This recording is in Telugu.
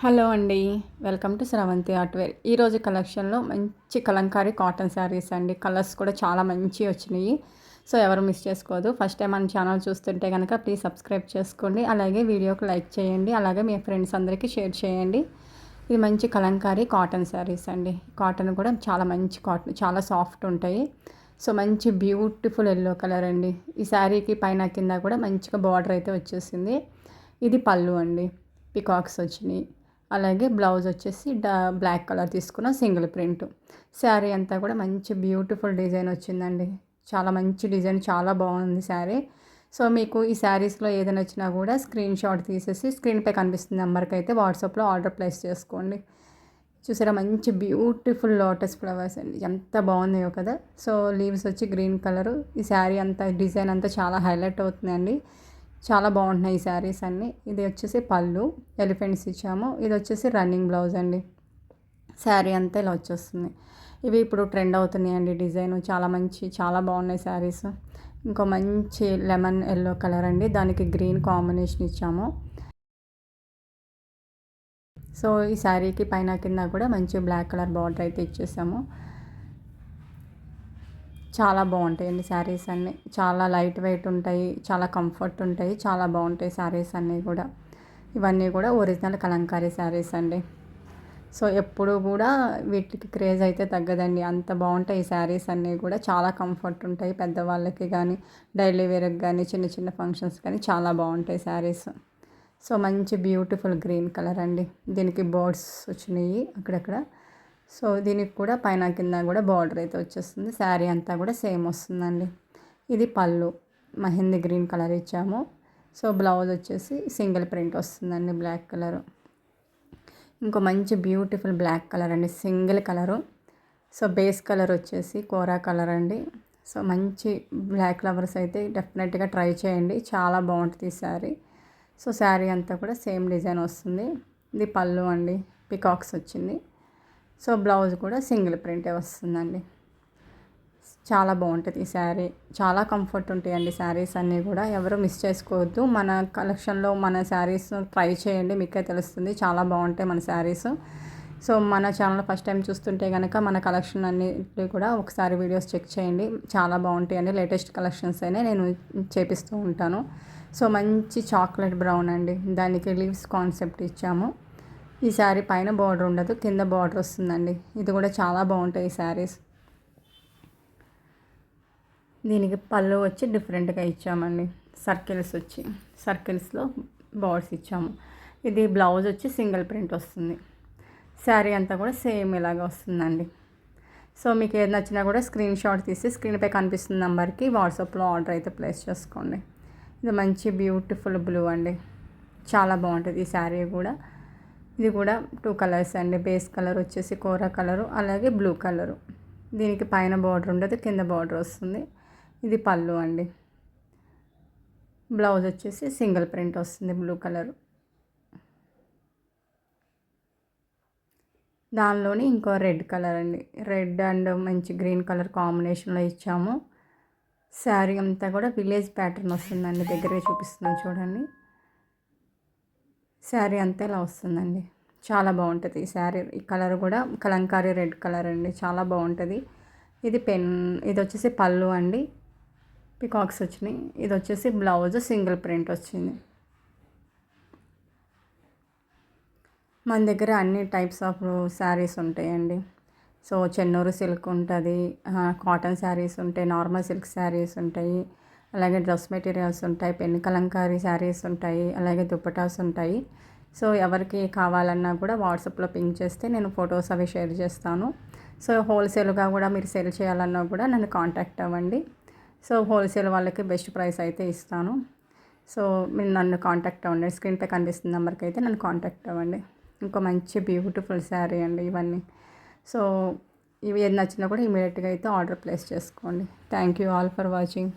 హలో అండి. వెల్కమ్ టు శ్రవంతి ఆర్ట్వేర్ ఈరోజు కలెక్షన్లో మంచి కలంకారీ కాటన్ శారీస్ అండి. కలర్స్ కూడా చాలా మంచి వచ్చినాయి. సో ఎవరు మిస్ చేసుకోదు. ఫస్ట్ టైం మన ఛానల్ చూస్తుంటే కనుక ప్లీజ్ సబ్స్క్రైబ్ చేసుకోండి. అలాగే వీడియోకి లైక్ చేయండి. అలాగే మీ ఫ్రెండ్స్ అందరికీ షేర్ చేయండి. ఇది మంచి కలంకారీ కాటన్ శారీస్ అండి. కాటన్ కూడా చాలా మంచి కాటన్ చాలా సాఫ్ట్ ఉంటాయి. సో మంచి బ్యూటిఫుల్ ఎల్లో కలర్ అండి. ఈ శారీకి పైన కింద కూడా మంచిగా బార్డర్ అయితే వచ్చేసింది. ఇది పళ్ళు అండి. పికాక్స్ వచ్చినాయి. అలాగే బ్లౌజ్ వచ్చేసి డా బ్లాక్ కలర్ తీసుకున్న సింగిల్ ప్రింట్. శారీ అంతా కూడా మంచి బ్యూటిఫుల్ డిజైన్ వచ్చిందండి. చాలా మంచి డిజైన్ చాలా బాగుంది శారీ. సో మీకు ఈ శారీస్లో ఏదైనా వచ్చినా కూడా స్క్రీన్ షాట్ తీసేసి స్క్రీన్పై కనిపిస్తుంది నెంబర్కి అయితే వాట్సాప్లో ఆర్డర్ ప్లేస్ చేసుకోండి. చూసారా మంచి బ్యూటిఫుల్ లోటస్ ఫ్లవర్స్ అండి. ఎంత బాగున్నాయో కదా. సో లీవ్స్ వచ్చి గ్రీన్ కలరు. ఈ శారీ అంతా డిజైన్ అంతా చాలా హైలైట్ అవుతుందండి. చాలా బాగుంటున్నాయి ఈ శారీస్ అన్నీ. ఇది వచ్చేసి పళ్ళు ఎలిఫెంట్స్ ఇచ్చాము. ఇది వచ్చేసి రన్నింగ్ బ్లౌజ్ అండి. శారీ అంతా ఇలా వచ్చేస్తుంది. ఇవి ఇప్పుడు ట్రెండ్ అవుతున్నాయండి డిజైన్. చాలా మంచి చాలా బాగున్నాయి శారీస్. ఇంకో మంచి లెమన్ ఎల్లో కలర్ అండి. దానికి గ్రీన్ కాంబినేషన్ ఇచ్చాము. సో ఈ శారీకి పైన కింద కూడా మంచి బ్లాక్ కలర్ బార్డర్ అయితే ఇచ్చేసాము. చాలా బాగుంటాయండి శారీస్ అన్నీ. చాలా లైట్ వెయిట్ ఉంటాయి చాలా కంఫర్ట్ ఉంటాయి చాలా బాగుంటాయి శారీస్ అన్నీ కూడా. ఇవన్నీ కూడా ఒరిజినల్ కలంకారీ శారీస్ అండి. సో ఎప్పుడు కూడా వీటికి క్రేజ్ అయితే తగ్గదండి. అంత బాగుంటాయి ఈ శారీస్ అన్నీ కూడా. చాలా కంఫర్ట్ ఉంటాయి పెద్దవాళ్ళకి కానీ డైలీ వేర్కి కానీ చిన్న చిన్న ఫంక్షన్స్ కానీ చాలా బాగుంటాయి శారీస్. సో మంచి బ్యూటిఫుల్ గ్రీన్ కలర్ అండి. దీనికి బోర్డ్స్ వచ్చినాయి అక్కడక్కడ. సో దీనికి కూడా పైన కింద కూడా బార్డర్ అయితే వచ్చేస్తుంది. శారీ అంతా కూడా సేమ్ వస్తుందండి. ఇది పళ్ళు. మహిందీ గ్రీన్ కలర్ ఇచ్చాము. సో బ్లౌజ్ వచ్చేసి సింగిల్ ప్రింట్ వస్తుందండి బ్లాక్ కలరు. ఇంకో మంచి బ్యూటిఫుల్ బ్లాక్ కలర్ అండి. Single colour. So base colour వచ్చేసి కోరా కలర్ అండి. సో మంచి బ్లాక్ ఫ్లవర్స్ అయితే డెఫినెట్గా ట్రై చేయండి. చాలా బాగుంటుంది ఈ శారీ. సో శారీ అంతా కూడా సేమ్ డిజైన్ వస్తుంది. ఇది పళ్ళు అండి. పికాక్స్ వచ్చింది. సో బ్లౌజ్ కూడా సింగిల్ ప్రింటే వస్తుందండి. చాలా బాగుంటుంది ఈ శారీ. చాలా కంఫర్ట్ ఉంటాయండి శారీస్ అన్నీ కూడా. ఎవరు మిస్ చేసుకోవద్దు. మన కలెక్షన్లో మన శారీస్ ట్రై చేయండి. మీకే తెలుస్తుంది. చాలా బాగుంటాయి మన శారీస్. సో మన ఛానల్ ఫస్ట్ టైం చూస్తుంటే కనుక మన కలెక్షన్ అన్నిటి కూడా ఒకసారి వీడియోస్ చెక్ చేయండి. చాలా బాగుంటాయండి. లేటెస్ట్ కలెక్షన్స్ అయినా నేను చేపిస్తూ ఉంటాను. సో మంచి చాక్లెట్ బ్రౌన్ అండి. దానికి లీవ్స్ కాన్సెప్ట్ ఇచ్చాము. ఈ శారీ పైన బార్డర్ ఉండదు కింద బార్డర్ వస్తుందండి. ఇది కూడా చాలా బాగుంటాయి ఈ శారీస్. దీనికి పళ్ళు వచ్చి డిఫరెంట్గా ఇచ్చామండి. సర్కిల్స్ వచ్చి సర్కిల్స్లో బార్డ్స్ ఇచ్చాము. ఇది బ్లౌజ్ వచ్చి సింగిల్ ప్రింట్ వస్తుంది. శారీ అంతా కూడా సేమ్ ఇలాగ వస్తుందండి. సో మీకు ఏది నచ్చినా కూడా స్క్రీన్ షాట్ తీసి స్క్రీన్పై కనిపిస్తున్న నెంబర్కి వాట్సాప్లో ఆర్డర్ అయితే ప్లేస్ చేసుకోండి. ఇది మంచి బ్యూటిఫుల్ బ్లూ అండి. చాలా బాగుంటుంది ఈ శారీ కూడా. ఇది కూడా టూ కలర్స్ అండి. బేస్ కలర్ వచ్చేసి కూర కలరు అలాగే బ్లూ కలరు దీనికి పైన బార్డర్ ఉండదు కింద బార్డర్ వస్తుంది. ఇది పళ్ళు అండి. బ్లౌజ్ వచ్చేసి సింగిల్ ప్రింట్ వస్తుంది బ్లూ కలరు దానిలోని ఇంకో రెడ్ కలర్ అండి. రెడ్ అండ్ మంచి గ్రీన్ కలర్ కాంబినేషన్లో ఇచ్చాము. శారీ అంతా కూడా విలేజ్ ప్యాటర్న్ వస్తుందండి. దగ్గరే చూపిస్తున్నాను చూడండి. శారీ అంతా ఇలా వస్తుందండి. చాలా బాగుంటుంది. ఈ శారీ ఈ కలర్ కూడా కలంకారీ రెడ్ కలర్ అండి. చాలా బాగుంటుంది. ఇది పెన్ ఇది వచ్చేసి పళ్ళు అండి. పికాక్స్ వచ్చినాయి. ఇది వచ్చేసి బ్లౌజ్ సింగిల్ ప్రింట్ వచ్చింది. మన దగ్గర అన్ని టైప్స్ ఆఫ్ శారీస్ ఉంటాయండి. సో చెన్నూరు సిల్క్ ఉంటుంది కాటన్ శారీస్ ఉంటాయి నార్మల్ సిల్క్ శారీస్ ఉంటాయి. అలాగే డ్రెస్ మెటీరియల్స్ ఉంటాయి పెన్ కలంకారీ శారీస్ ఉంటాయి అలాగే దుప్పటాస్ ఉంటాయి. సో ఎవరికి కావాలన్నా కూడా వాట్సాప్లో పింక్ చేస్తే నేను ఫొటోస్ అవి షేర్ చేస్తాను. సో హోల్సేల్గా కూడా మీరు సేల్ చేయాలన్నా కూడా నన్ను కాంటాక్ట్ అవ్వండి. సో హోల్సేల్ వాళ్ళకి బెస్ట్ ప్రైస్ అయితే ఇస్తాను. సో మీరు నన్ను కాంటాక్ట్ అవ్వండి. స్క్రీన్పై కనిపిస్తున్న నెంబర్కి అయితే నన్ను కాంటాక్ట్ అవ్వండి. ఇంకో మంచి బ్యూటిఫుల్ శారీ అండి ఇవన్నీ. సో ఇవి ఏది నచ్చినా కూడా ఇమీడియట్గా అయితే ఆర్డర్ ప్లేస్ చేసుకోండి. Thank you all for watching.